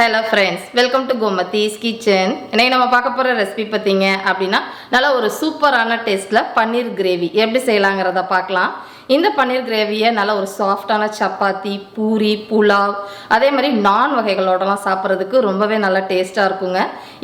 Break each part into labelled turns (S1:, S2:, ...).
S1: Hello friends welcome to Gomathi's kitchen இன்னைக்கு நம்ம பார்க்க போகிற ரெசிபி பார்த்தீங்க அப்படின்னா நல்லா ஒரு சூப்பரான டேஸ்ட்டில் பன்னீர் கிரேவி எப்படி செய்யலாங்கிறத பார்க்கலாம். இந்த பன்னீர் கிரேவியை நல்ல ஒரு சாஃப்டான சப்பாத்தி பூரி புலாவ் அதே மாதிரி நான் வகைகளோடலாம் சாப்பிட்றதுக்கு ரொம்பவே நல்லா டேஸ்ட்டாக இருக்குங்க.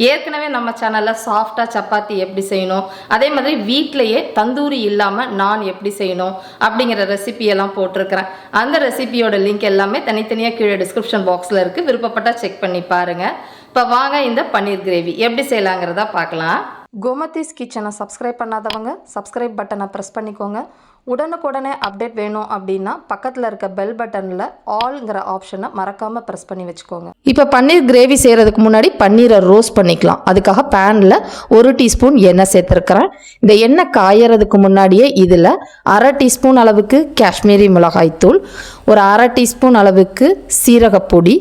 S1: ஏற்கனவே நம்ம சேனலில் சாஃப்டாக சப்பாத்தி எப்படி செய்யணும் அதே மாதிரி வீட்டிலையே தந்தூரி இல்லாமல் நான் எப்படி செய்யணும் அப்படிங்கிற ரெசிபியெல்லாம் போட்டிருக்கிறேன். அந்த ரெசிபியோட லிங்க் எல்லாமே தனித்தனியாக கீழே டிஸ்கிரிப்ஷன் பாக்ஸில் இருக்குது விருப்பப்பட்டால் செக் பண்ணி பாருங்கள் இப்போ வாங்க இந்த பன்னீர் கிரேவி எப்படி செய்யலாங்கிறத பார்க்கலாம். கோமதிஸ் கிச்சனை சப்ஸ்கிரைப் பண்ணாதவங்க சப்ஸ்கிரைப் பட்டனை ப்ரெஸ் பண்ணிக்கோங்க. உடனுக்குடனே அப்டேட் வேணும் அப்படின்னா பக்கத்தில் இருக்க பெல் பட்டனில் ஆல்ங்கிற ஆப்ஷனை மறக்காமல் ப்ரெஸ் பண்ணி வச்சுக்கோங்க. இப்போ பன்னீர் கிரேவி செய்கிறதுக்கு முன்னாடி பன்னீரை ரோஸ்ட் பண்ணிக்கலாம். அதுக்காக பேனில் ஒரு டீஸ்பூன் எண்ணெய் சேர்த்துருக்கிறேன். இந்த எண்ணெய் காயறதுக்கு முன்னாடியே இதில் அரை டீஸ்பூன் அளவுக்கு காஷ்மீரி மிளகாய்த்தூள் ஒரு அரை டீஸ்பூன் அளவுக்கு சீரகப்பொடி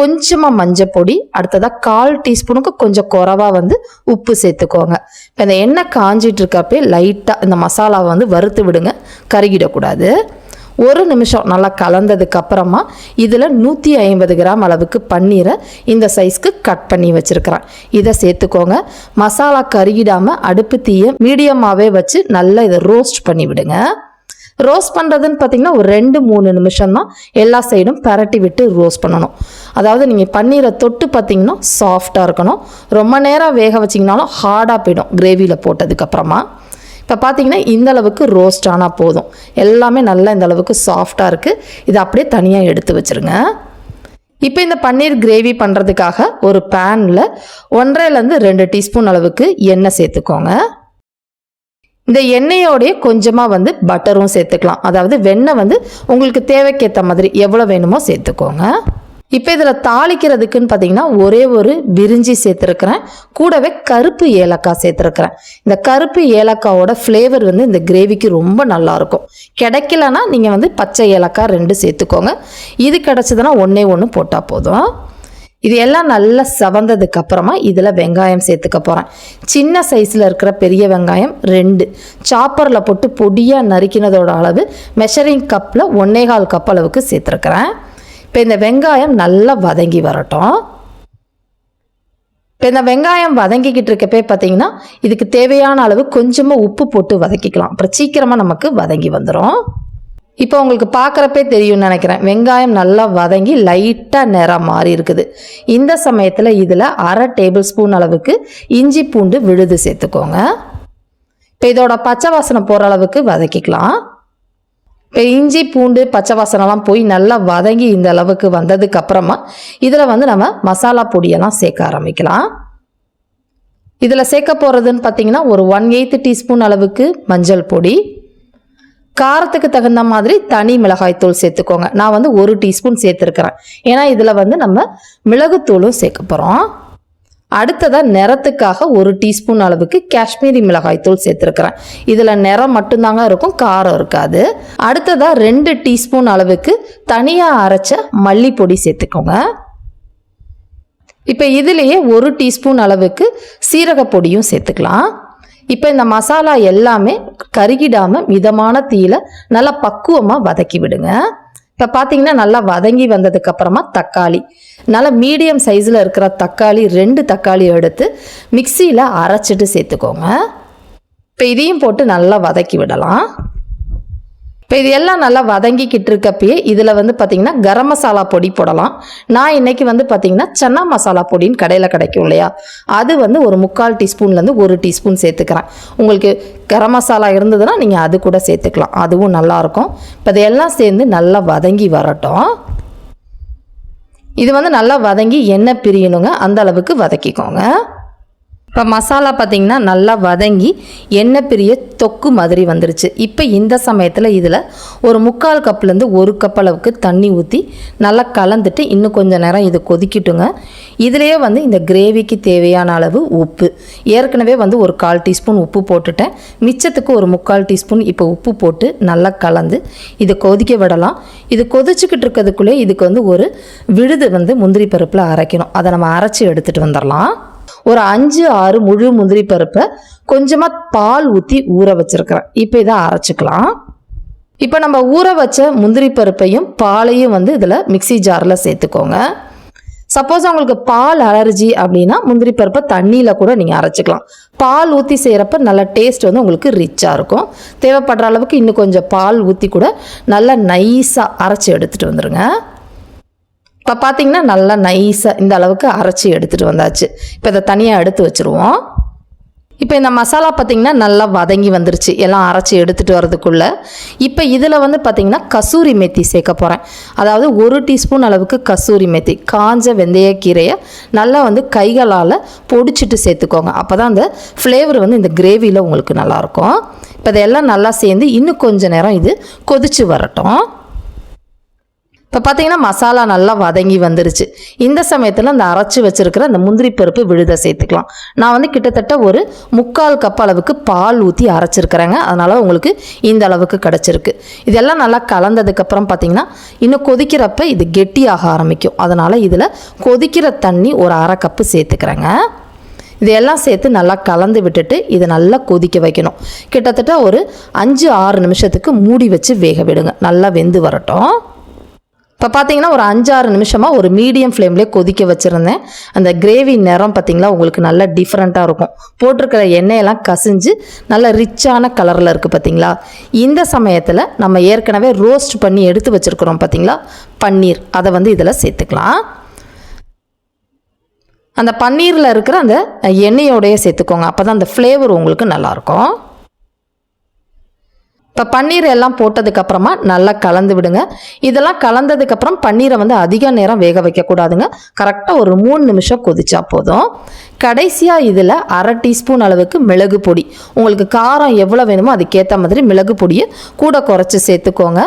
S1: கொஞ்சமாக மஞ்சள் பொடி அடுத்ததாக கால் டீஸ்பூனுக்கு கொஞ்சம் குறவாக வந்து உப்பு சேர்த்துக்கோங்க. இப்போ இந்த எண்ணெய் காஞ்சிட்டு இருக்கப்பே லைட்டாக இந்த மசாலாவை வந்து வறுத்து விடுங்க கருகிடக்கூடாது. ஒரு நிமிஷம் நல்லா கலந்ததுக்கு அப்புறமா இதில் நூற்றி ஐம்பது கிராம் அளவுக்கு பன்னீரை இந்த சைஸ்க்கு கட் பண்ணி வச்சுருக்கிறேன். இதை சேர்த்துக்கோங்க. மசாலா கருகிடாமல் அடுப்பு தீயை மீடியமாகவே வச்சு நல்லா இதை ரோஸ்ட் பண்ணி விடுங்க. ரோஸ்ட் பண்ணுறதுன்னு பார்த்தீங்கன்னா ஒரு ரெண்டு மூணு நிமிஷம் தான் எல்லா சைடும் பரட்டி விட்டு ரோஸ்ட் பண்ணணும். அதாவது நீங்கள் பன்னீரை தொட்டு பார்த்தீங்கன்னா சாஃப்டாக இருக்கணும். ரொம்ப நேரம் வேக வச்சிங்கனாலும் ஹார்டாக போயிடும் கிரேவியில் போட்டதுக்கப்புறமா இப்போ பார்த்தீங்கன்னா இந்த அளவுக்கு ரோஸ்ட் ஆனால் போதும். எல்லாமே நல்லா இந்த அளவுக்கு சாஃப்டாக இருக்குது இதை அப்படியே தனியாக எடுத்து வச்சுருங்க. இப்போ இந்த பன்னீர் கிரேவி பண்ணுறதுக்காக ஒரு பேனில் ஒன்றரைலேருந்து ரெண்டு டீஸ்பூன் அளவுக்கு எண்ணெய் சேர்த்துக்கோங்க. இந்த எண்ணெயோடைய கொஞ்சமாக வந்து பட்டரும் சேர்த்துக்கலாம். அதாவது வெண்ணெய் வந்து உங்களுக்கு தேவைக்கேற்ற மாதிரி எவ்வளோ வேணுமோ சேர்த்துக்கோங்க. இப்போ இதில் தாளிக்கிறதுக்குன்னு பார்த்தீங்கன்னா ஒரே ஒரு விரிஞ்சி சேர்த்துருக்குறேன். கூடவே கருப்பு ஏலக்காய் சேர்த்துருக்குறேன். இந்த கருப்பு ஏலக்காவோட ஃப்ளேவர் வந்து இந்த கிரேவிக்கு ரொம்ப நல்லாயிருக்கும் கிடைக்கலன்னா நீங்கள் வந்து பச்சை ஏலக்காய் ரெண்டு சேர்த்துக்கோங்க. இது கிடச்சதுன்னா ஒன்றே ஒன்று போட்டால் போதும். இது எல்லாம் நல்லா சவந்ததுக்கு அப்புறமா இதில் வெங்காயம் சேர்த்துக்க போகிறேன் சின்ன சைஸில் இருக்கிற பெரிய வெங்காயம் ரெண்டு. சாப்பரில் போட்டு பொடியாக நறுக்கினதோட அளவு மெஷரிங் கப்பில் ஒன்னேகால் கப் அளவுக்கு சேர்த்துருக்குறேன். இப்போ இந்த வெங்காயம் நல்லா வதங்கி வரட்டும். இப்போ இந்த வெங்காயம் வதங்கிக்கிட்டு இருக்கப்பே பார்த்தீங்கன்னா இதுக்கு தேவையான அளவு கொஞ்சமாக உப்பு போட்டு வதக்கிக்கலாம். அப்புறம் சீக்கிரமாக நமக்கு வதங்கி வந்துடும் இப்போ உங்களுக்கு பார்க்குறப்பே தெரியும்னு நினைக்கிறேன். வெங்காயம் நல்லா வதங்கி லைட்டாக நிறம் மாறி இருக்குது. இந்த சமயத்தில் இதில் அரை டேபிள் ஸ்பூன் அளவுக்கு இஞ்சி பூண்டு விழுது சேர்த்துக்கோங்க. இப்போ இதோட பச்சை வாசனை போகிற அளவுக்கு வதக்கிக்கலாம். இப்போ இஞ்சி பூண்டு பச்சை வாசனைலாம் போய் நல்லா வதங்கி இந்த அளவுக்கு வந்ததுக்கு அப்புறமா இதில் வந்து நம்ம மசாலா பொடியெல்லாம் சேர்க்க ஆரம்பிக்கலாம். இதில் சேர்க்க போகிறதுன்னு பார்த்தீங்கன்னா ஒரு ஒன் எயித்து டீஸ்பூன் அளவுக்கு மஞ்சள் பொடி காரத்துக்கு தகுந்த மாதிரி தனி மிளகாய்த்தூள் சேர்த்துக்கோங்க. நான் வந்து ஒரு டீஸ்பூன் சேர்த்துருக்கிறேன். ஏன்னா இதில் வந்து நம்ம மிளகுத்தூளும் சேர்க்க போகிறோம் அடுத்ததாக நிறத்துக்காக ஒரு டீஸ்பூன் அளவுக்கு காஷ்மீரி மிளகாய்த்தூள் சேர்த்துருக்கிறேன். இதில் நிறம் மட்டும்தாங்க இருக்கும் காரம் இருக்காது. அடுத்ததாக ரெண்டு டீஸ்பூன் அளவுக்கு தனியாக அரைச்ச மல்லிப்பொடி சேர்த்துக்கோங்க. இப்போ இதுலேயே ஒரு டீஸ்பூன் அளவுக்கு சீரகப்பொடியும் சேர்த்துக்கலாம். இப்போ இந்த மசாலா எல்லாமே கருகிடாமல் மிதமான தீயில நல்லா பக்குவமாக வதக்கி விடுங்க. இப்போ பார்த்தீங்கன்னா நல்லா வதங்கி வந்ததுக்கு அப்புறமா தக்காளி. நல்லா மீடியம் சைஸில் இருக்கிற தக்காளி ரெண்டு தக்காளி எடுத்து மிக்சியில் அரைச்சிட்டு சேர்த்துக்கோங்க. இப்போ இதையும் போட்டு நல்லா வதக்கி விடலாம். இப்போ இது எல்லாம் நல்லா வதங்கிக்கிட்டு இருக்கப்பயே இதில் வந்து பார்த்திங்கன்னா கரம் மசாலா பொடி போடலாம். நான் இன்னைக்கு வந்து பார்த்திங்கன்னா சன்னா மசாலா பொடின்னு கடையில் கிடைக்கும் இல்லையா? அது வந்து ஒரு முக்கால் டீஸ்பூன்லேருந்து ஒரு டீஸ்பூன் சேர்த்துக்கிறேன். உங்களுக்கு கரம் மசாலா இருந்ததுன்னா நீங்கள் அது கூட சேர்த்துக்கலாம். அதுவும் நல்லாயிருக்கும் இப்போ இதையெல்லாம் சேர்ந்து நல்லா வதங்கி வரட்டும். இது வந்து நல்லா வதங்கி எண்ணெய் பிரியணுங்க. அந்த அளவுக்கு வதக்கிக்கோங்க. இப்போ மசாலா பார்த்திங்கன்னா நல்லா வதங்கி எண்ணெய் பிரிய தொக்கு மாதிரி வந்துருச்சு. இப்போ இந்த சமயத்தில் இதில் ஒரு முக்கால் கப்லேருந்து ஒரு கப் அளவுக்கு தண்ணி ஊற்றி நல்லா கலந்துட்டு இன்னும் கொஞ்சம் நேரம் இது கொதிக்கட்டுங்க. இதிலேயே வந்து இந்த கிரேவிக்கு தேவையான அளவு உப்பு. ஏற்கனவே வந்து ஒரு கால் டீஸ்பூன் உப்பு போட்டுட்டேன். மிச்சத்துக்கு ஒரு முக்கால் டீஸ்பூன் இப்போ உப்பு போட்டு நல்லா கலந்து இதை கொதிக்க விடலாம். இது கொதிச்சுக்கிட்டு இருக்கிறதுக்குள்ளே இதுக்கு வந்து ஒரு விழுது வந்து முந்திரி பருப்பில் அரைக்கணும். அதை நம்ம அரைச்சி எடுத்துகிட்டு வந்துடலாம். ஒரு அஞ்சு ஆறு முழு முந்திரி பருப்பை கொஞ்சமாக பால் ஊற்றி ஊற வச்சிருக்கிறேன். இப்போ இதை அரைச்சிக்கலாம். இப்போ நம்ம ஊற வச்ச முந்திரி பருப்பையும் பாலையும் வந்து இதில் மிக்ஸி ஜாரில் சேர்த்துக்கோங்க. சப்போஸ் உங்களுக்கு பால் அலர்ஜி அப்படின்னா முந்திரி பருப்பை தண்ணியில் கூட நீங்கள் அரைச்சிக்கலாம். பால் ஊற்றி செய்கிறப்ப நல்ல டேஸ்ட் வந்து உங்களுக்கு ரிச்சாக இருக்கும். தேவைப்படுற அளவுக்கு இன்னும் கொஞ்சம் பால் ஊற்றி கூட நல்லா நைஸாக அரைச்சி எடுத்துகிட்டு வந்துடுங்க இப்போ பார்த்தீங்கன்னா நல்லா நைஸாக இந்த அளவுக்கு அரைச்சி எடுத்துகிட்டு வந்தாச்சு. இப்போ இதை தனியாக எடுத்து வச்சுருவோம். இப்போ இந்த மசாலா பார்த்திங்கன்னா நல்லா வதங்கி வந்துருச்சு. எல்லாம் அரைச்சி எடுத்துகிட்டு வரதுக்குள்ளே இப்போ இதில் வந்து பார்த்திங்கன்னா கசூரி மெத்தி சேர்க்க போகிறேன் அதாவது ஒரு டீஸ்பூன் அளவுக்கு கசூரி மெத்தி. காஞ்ச வெந்தயக்கீரையை நல்லா வந்து கைகளால் பொடிச்சிட்டு சேர்த்துக்கோங்க. அப்போ தான் அந்த ஃப்ளேவர் வந்து இந்த கிரேவியில் உங்களுக்கு நல்லாயிருக்கும் இப்போ இதெல்லாம் நல்லா சேர்ந்து இன்னும் கொஞ்சம் நேரம் இது கொதிச்சு வரட்டும். இப்போ பார்த்தீங்கன்னா மசாலா நல்லா வதங்கி வந்துருச்சு. இந்த சமயத்தில் அந்த அரைச்சி வச்சுருக்கிற அந்த முந்திரி பருப்பு விழுதை சேர்த்துக்கலாம். நான் வந்து கிட்டத்தட்ட ஒரு முக்கால் கப் அளவுக்கு பால் ஊற்றி அரைச்சிருக்கிறேங்க. அதனால் உங்களுக்கு இந்த அளவுக்கு கிடச்சிருக்கு. இதெல்லாம் நல்லா கலந்ததுக்கப்புறம் பார்த்தீங்கன்னா இன்னும் கொதிக்கிறப்ப இது கெட்டியாக ஆரம்பிக்கும். அதனால் இதில் கொதிக்கிற தண்ணி ஒரு அரை கப்பு சேர்த்துக்கிறேங்க. இதையெல்லாம் சேர்த்து நல்லா கலந்து விட்டுட்டு இதை நல்லா கொதிக்க வைக்கணும். கிட்டத்தட்ட ஒரு அஞ்சு ஆறு நிமிஷத்துக்கு மூடி வச்சு வேக விடுங்க. நல்லா வெந்து வரட்டும். இப்போ பார்த்தீங்கன்னா ஒரு அஞ்சாறு நிமிஷமாக ஒரு மீடியம் ஃப்ளேம்லேயே கொதிக்க வச்சுருந்தேன். அந்த கிரேவி நிறம் பார்த்திங்களா உங்களுக்கு நல்ல டிஃப்ரெண்ட்டாக இருக்கும். போட்டிருக்கிற எண்ணெயெல்லாம் கசிஞ்சு நல்ல ரிச்சான கலரில் இருக்குது பார்த்தீங்களா இந்த சமயத்தில் நம்ம ஏற்கனவே ரோஸ்ட் பண்ணி எடுத்து வச்சுருக்குறோம் பார்த்தீங்களா பன்னீர். அதை வந்து இதில் சேர்த்துக்கலாம். அந்த பன்னீரில் இருக்கிற அந்த எண்ணெயோடையே சேர்த்துக்கோங்க. அப்போ தான் அந்த ஃப்ளேவர் உங்களுக்கு நல்லாயிருக்கும் இப்போ பன்னீர் எல்லாம் போட்டதுக்கப்புறமா நல்லா கலந்து விடுங்க. இதெல்லாம் கலந்ததுக்கப்புறம் பன்னீரை வந்து அதிக நேரம் வேக வைக்கக்கூடாதுங்க. கரெக்டாக ஒரு மூணு நிமிஷம் கொதிச்சா போதும். கடைசியாக இதில் அரை டீஸ்பூன் அளவுக்கு மிளகு பொடி. உங்களுக்கு காரம் எவ்வளோ வேணுமோ அதுக்கேற்ற மாதிரி மிளகு பொடியை கூட குறைச்சி சேர்த்துக்கோங்க.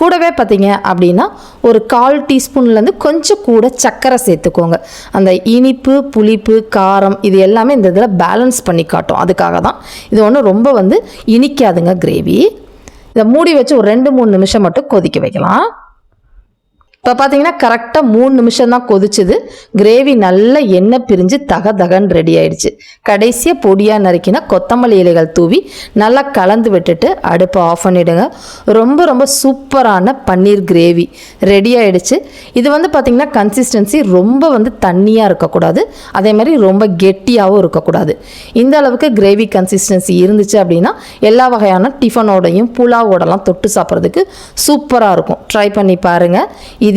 S1: கூடவே பார்த்தீங்க அப்படின்னா ஒரு கால் டீஸ்பூன்லேருந்து கொஞ்சம் கூட சர்க்கரை சேர்த்துக்கோங்க. அந்த இனிப்பு புளிப்பு காரம் இது எல்லாமே இந்த இதில் பேலன்ஸ் பண்ணி காட்டும். அதுக்காக தான் இது ஒன்றும் ரொம்ப வந்து இனிக்காதுங்க கிரேவி இதை மூடி வச்சு ஒரு ரெண்டு மூணு நிமிஷம் மட்டும் கொதிக்க வைக்கலாம். இப்போ பார்த்தீங்கன்னா கரெக்டாக மூணு நிமிஷம் தான் கொதிச்சுது. கிரேவி நல்ல எண்ணெய் பிரிஞ்சு தக தகன்னு ரெடி ஆயிடுச்சு. கடைசியாக பொடியாக நறுக்கினா கொத்தமல்லி இலைகள் தூவி நல்லா கலந்து விட்டுட்டு அடுப்பை ஆஃப் பண்ணிவிடுங்க ரொம்ப ரொம்ப சூப்பரான பன்னீர் கிரேவி ரெடி ஆயிடுச்சு. இது வந்து பார்த்திங்கன்னா கன்சிஸ்டன்சி ரொம்ப வந்து தண்ணியாக இருக்கக்கூடாது. அதே மாதிரி ரொம்ப கெட்டியாகவும் இருக்கக்கூடாது. இந்த அளவுக்கு கிரேவி கன்சிஸ்டன்சி இருந்துச்சு அப்படின்னா எல்லா வகையான டிஃபனோடையும் புலாவோடலாம் தொட்டு சாப்பிட்றதுக்கு சூப்பராக இருக்கும். ட்ரை பண்ணி பாருங்கள் இது